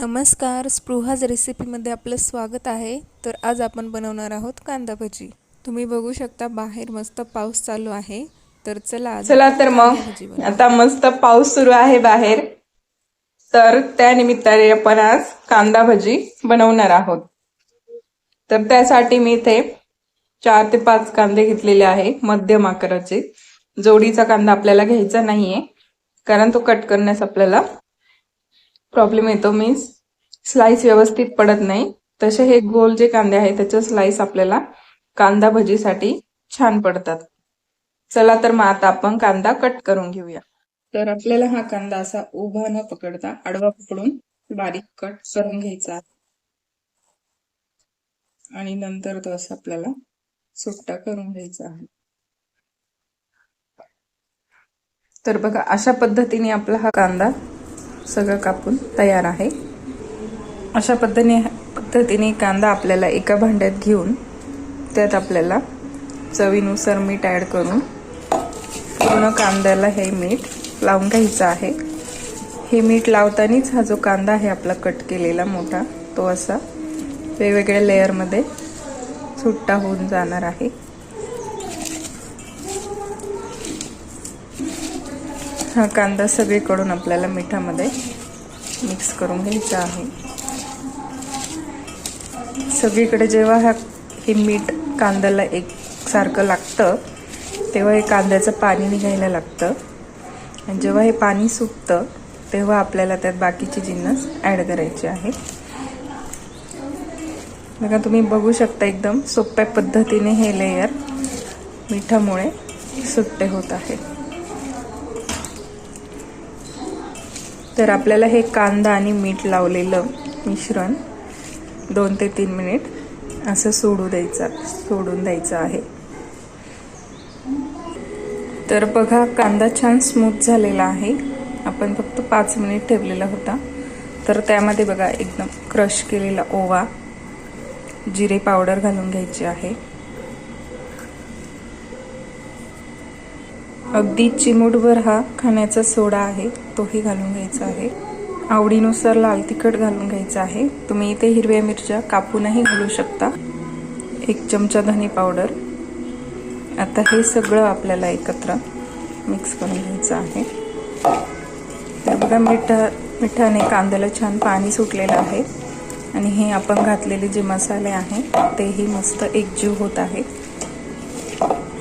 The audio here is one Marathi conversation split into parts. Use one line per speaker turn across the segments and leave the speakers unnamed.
नमस्कार स्पृहाज रेसिपीमध्ये आपलं स्वागत आहे. तर आज आपण बनवणार आहोत कांदा भजी. तुम्ही बघू शकता बाहेर मस्त पाऊस चालू आहे. तर चला
चला तर मग. आता मस्त पाऊस सुरू आहे बाहेर. तर त्या निमित्ताने आपण आज कांदा भजी बनवणार आहोत. तर त्यासाठी मी इथे चार ते पाच कांदे घेतलेले आहे मध्यम आकाराचे. जोडीचा कांदा आपल्याला घ्यायचा नाहीये कारण तो कट करण्यास आपल्याला प्रॉब्लेम येतो मीन्स स्लाइस व्यवस्थित पडत नाही. तसे हे गोल जे कांदे आहेत त्याचे स्लाइस आपल्याला कांदा भजीसाठी छान पडतात. चला तर मग आता आपण कांदा कट करून घेऊया. तर आपल्याला हा कांदा असा उभा न पकडता आडवा पकडून बारीक कट करून घ्यायचा आणि नंतर तो असा आपल्याला सुट्टा करून घ्यायचा आहे. तर बघा अशा पद्धतीने आपला हा कांदा सगळं कापून तयार आहे. अशा पद्धतीने पद्धतीने कांदा आपल्याला एका भांड्यात घेऊन त्यात आपल्याला चवीनुसार मीठ ॲड करून पूर्ण कांद्याला हे मीठ लावून घ्यायचं आहे. हे मीठ लावतानाच हा जो कांदा आहे आपला कट केलेला मोठा तो असा वेगवेगळ्या लेअरमध्ये सुट्टा होऊन जाणार आहे. हा कांदा सगळीकडून आपल्याला मिठामध्ये मिक्स करून घ्यायचा आहे. सगळीकडे जेव्हा हा हे मीठ कांद्याला एक सारखं लागतं तेव्हा हे कांद्याचं पाणी निघायला लागतं. आणि जेव्हा हे पाणी सुकतं तेव्हा आपल्याला त्यात बाकीचे जिन्नस ॲड करायचे आहे. बघा तुम्ही बघू शकता एकदम सोप्या पद्धतीने हे लेयर मिठामुळे सुट्टे होत आहे तर आपल्याला हे कांदा आणि मीठ लावलेलं मिश्रण दोन ते तीन मिनिट असं सोडू द्यायचं सोडून द्यायचं आहे. तर बघा कांदा छान स्मूथ झालेला आहे. आपण फक्त पाच मिनिट ठेवलेला होता. तर त्यामध्ये बघा एकदम क्रश केलेला ओवा जिरे पावडर घालून घ्यायची आहे. अगदी चिमूटभर हा खाण्याचा सोडा आहे तोही घालून घ्यायचा आहे. आवडीनुसार लाल तिखट घालून घ्यायचं आहे. तुम्ही इथे हिरव्या मिरच्या कापूनही घालू शकता. एक चमचा धने पावडर. आता हे सगळं आपल्याला एकत्र मिक्स करून घ्यायचं आहे. तर बघा मिठा मिठाने कांद्याला छान पाणी सुटलेलं आहे. आणि हे आपण घातलेले जे मसाले आहेत तेही मस्त एकजीव होत आहे.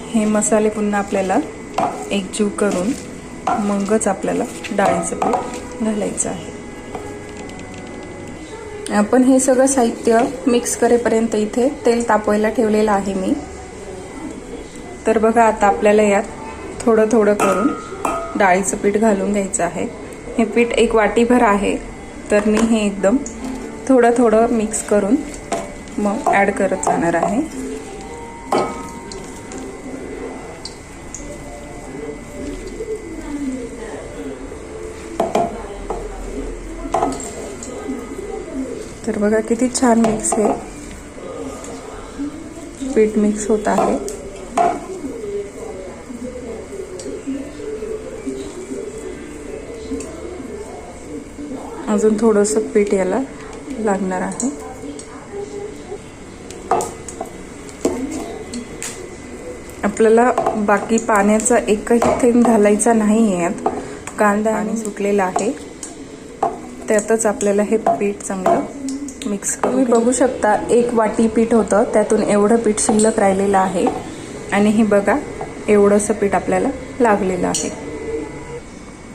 हे मसाले पुन्हा आपल्याला एकजीव करून मगच आपल्याला डाळीचं पीठ घालायचं आहे. आपण हे सगळं साहित्य मिक्स करेपर्यंत इथे तेल तापवायला ठेवलेलं आहे मी. तर बघा आता आपल्याला यात थोडं थोडं करून डाळीचं पीठ घालून घ्यायचं आहे. हे पीठ एक वाटीभर आहे तर मी हे एकदम थोडं थोडं मिक्स करून मग ॲड करत जाणार आहे. तर बघा किती छान मिक्स आहे पीठ मिक्स होत आहे. अजून थोडंसं पीठ याला लागणार आहे. आपल्याला बाकी पाण्याचा एकही थेंब घालायचा नाही आहे कांदा आणि सुटलेला आहे. त्यातच आपल्याला हे पीठ चांगलं मिक्स तुम्ही बघू शकता एक वाटी पीठ होतं त्यातून एवढं पीठ शिल्लक राहिलेलं आहे. आणि हे बघा एवढंसं पीठ आपल्याला लागलेलं आहे.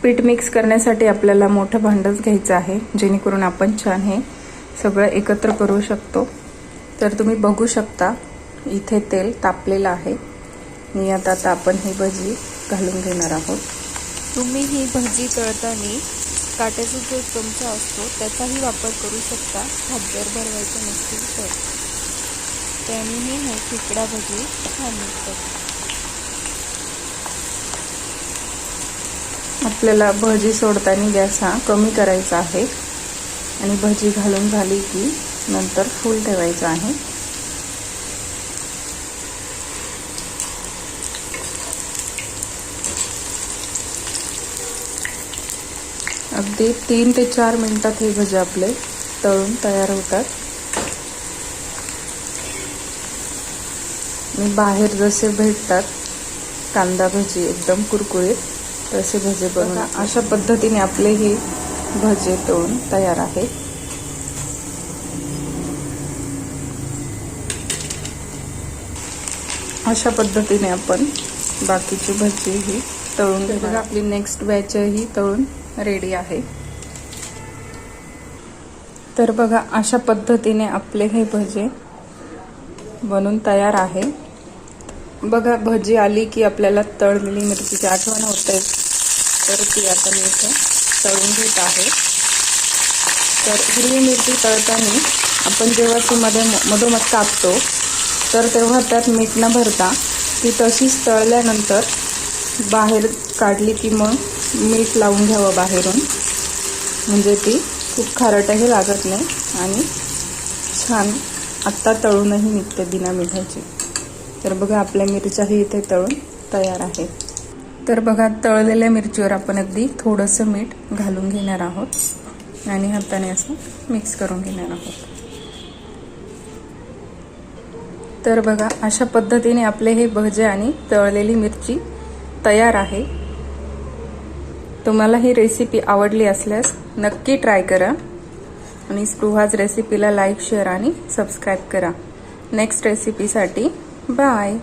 पीठ मिक्स करण्यासाठी आपल्याला मोठं भांडंच घ्यायचं आहे जेणेकरून आपण छान हे सगळं एकत्र करू शकतो. तर तुम्ही बघू शकता इथे तेल तापलेलं आहे. मी आता आता आपण ही भजी घालून घेणार आहोत.
तुम्ही ही भजी तळताना काट्याचा जो चमचा असतो त्याचाही वापर करू शकता. हातभर भरवायचं नसतील तर. त्यानेही हे खेकडा भजी छान निघतात
आपल्याला भजी सोडताना गॅस हा कमी करायचा आहे. आणि भजी घालून झाली की नंतर फुल ठेवायचं आहे. अगदी तीन ते चार मिनिटात हे भजे आपले तळून तयार होतात. आणि बाहेर जसे भेटतात कांदा भजी एकदम कुरकुरीत तसे भजे बनवून. अशा पद्धतीने आपले हे भजे तळून तयार आहेत. अशा पद्धतीने आपण बाकीची भजी ही तळून बघा आपली नेक्स्ट बॅच ही तळून. रेडी आहे. तर बघा अशा पद्धतीने आपले हे भजे बनून तयार आहे. बघा भजी आली की आपल्याला तळलेली मिरचीची आठवण होते. तर ती आता मी इथे तळून घेत आहे. तर हिरवी मिरची तळताना आपण जेव्हा ती मध्ये मधोमध कापतो तर तेव्हा त्यात मीठ न भरता ती तशीच तळल्यानंतर बाहेर काढली की मग मीठ लावून घ्यावं बाहेरून. म्हणजे ती खूप खारटही लागत नाही आणि छान आत्ता तळूनही निघते बिना मिठाची. तर बघा आपल्या मिरच्याही इथे तळून तयार आहे. तर बघा तळलेल्या मिरचीवर आपण अगदी थोडंसं मीठ घालून घेणार आहोत आणि हाताने असं मिक्स करून घेणार आहोत. तर बघा अशा पद्धतीने आपले हे भजे आणि तळलेली मिरची तयार आहे. तुम्हाला ही रेसिपी आवडली असल्यास नक्की ट्राय करा आणि स्पृहाज रेसिपीला लाईक शेअर आणि सबस्क्राईब करा. नेक्स्ट रेसिपीसाठी बाय